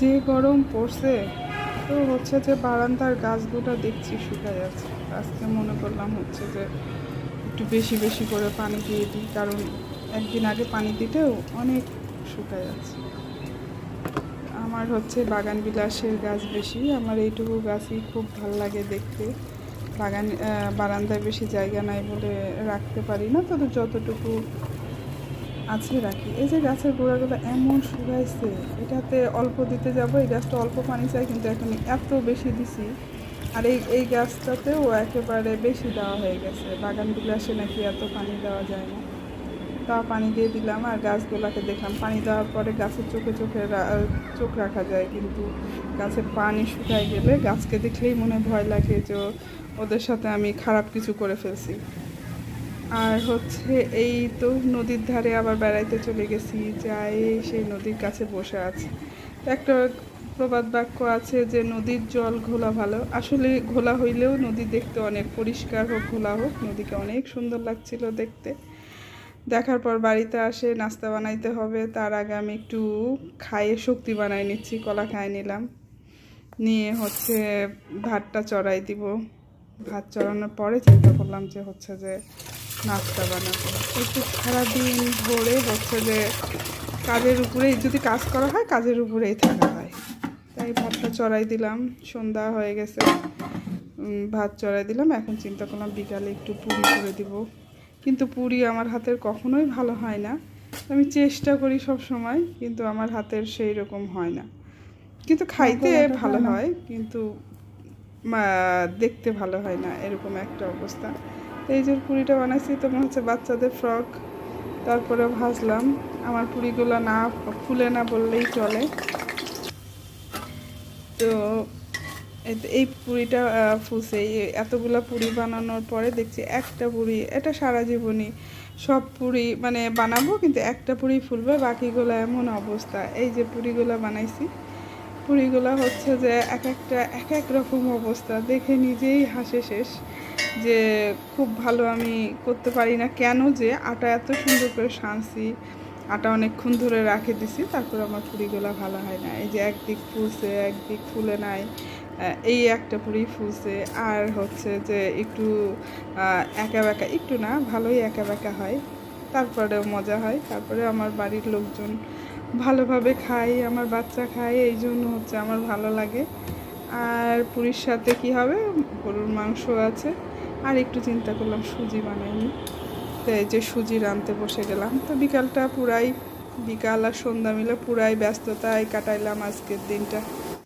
যে গরম পড়ছে, তো হচ্ছে যে বারান্দার গাছগুলো দেখছি শুকায় যাচ্ছে। আজকে মনে করলাম হচ্ছে যে একটু বেশি বেশি করে পানি দিয়ে দিই, কারণ একদিন আগে পানি দিতেও অনেক শুকায় যাচ্ছে। আমার হচ্ছে বাগান বিলাসের গাছ বেশি, আমার এইটুকু গাছই খুব ভালো লাগে দেখতে। বাগান বারান্দায় বেশি জায়গা নাই বলে রাখতে পারি না, তবে যতটুকু আছে রাখি। এই যে গাছের গোড়াগুলো এমন শুকাইছে, এটাতে অল্প দিতে যাব, এই গাছটা অল্প পানি চাই, কিন্তু এখন এত বেশি দিছি। আর এই এই গাছটাতেও একেবারে বেশি দেওয়া হয়ে গেছে। বাগান বিলাসে নাকি এত পানি দেওয়া যায় না। তা পানি দিয়ে দিলাম আর গাছগুলোকে দেখলাম। পানি দেওয়ার পরে গাছের চোখে চোখে চোখ রাখা যায়, কিন্তু গাছের পানি শুকায় গেলে গাছকে দেখলেই মনে ভয় লাগে যে ওদের সাথে আমি খারাপ কিছু করে ফেলছি। আর হচ্ছে এই তো নদীর ধারে আবার বেড়াইতে চলে গেছি, যাই সেই নদীর কাছে বসে আছি। একটা প্রবাদ বাক্য আছে যে, নদীর জল ঘোলা ভালো। আসলে ঘোলা হইলেও নদী দেখতে অনেক পরিষ্কার হোক, ঘোলা হোক, নদীকে অনেক সুন্দর লাগছিল দেখতে। দেখার পর বাড়িতে আসে, নাস্তা বানাইতে হবে, তার আগে আমি একটু খাইয়ে শক্তি বানাই নিচ্ছি, কলা খাই নিলাম। নিয়ে হচ্ছে ভাতটা চড়াই দিব। ভাত চড়ানোর পরে চিন্তা করলাম যে, হচ্ছে যে নাস্তা বানাবো। একটু সারাদিন ধরে হচ্ছে যে কাজের উপরেই যদি কাজ করা হয় কাজের উপরেই থাকা হয়। তাই ভাতটা চড়াই দিলাম সন্ধ্যা হয়ে গেছে। ভাত চড়াই দিলাম এখন চিন্তা করলাম বিকালে একটু পুরি করে দিব। কিন্তু পুরি আমার হাতের কখনোই ভালো হয় না। আমি চেষ্টা করি সব সময় কিন্তু আমার হাতের সেই রকম হয় না। কিন্তু খাইতে ভালো হয় কিন্তু দেখতে ভালো হয় না এরকম একটা অবস্থা। এই যে পুরিটা বানাইছি তো মনে হচ্ছে বাচ্চাদের ফ্রক। তারপরে ভাজলাম। আমার পুরিগুলো না ফুলে না বললেই চলে। তো এই- পুরিটা এই এতগুলা পুরি বানানোর পরে দেখছি একটা পুরি, এটা সারা জীবনই। সব পুরি মানে বানাবো, কিন্তু একটা পুরি ফুলবে, বাকিগুলো এমন অবস্থা। এই যে পুরিগুলো বানাইছি, পুরিগুলো হচ্ছে যে এক একটা, এক এক রকম অবস্থা। দেখে নিজেই হাসে শেষ। যে খুব ভালো আমি করতে পারি না কেন যে আটা এত সুন্দর করে সানছি, আটা অনেকক্ষণ ধরে রাখে দিছি, তারপর আমার পুরিগুলো ভালো হয় না। এই যে একদিক ফুলছে, একদিক ফুলে নাই এই একটা পুরি ফুলছে, আর হচ্ছে যে একটু একা বেঁকা, একটু না, ভালোই একা বেঁকা হয়। তারপরেও মজা হয়, তারপরে আমার বাড়ির লোকজন ভালোভাবে খাই আমার বাচ্চা খায়, এই জন্য হচ্ছে আমার ভালো লাগে। আর পুরীর সাথে কি হবে? গরুর মাংস আছে। আর একটু চিন্তা করলাম, সুজি বানাইনি। তো এই যে সুজি রানতে বসে গেলাম। তো বিকালটা পুরাই বিকাল আর সন্ধ্যা মিলে পুরাই ব্যস্ততায় কাটাইলাম আজকের দিনটা।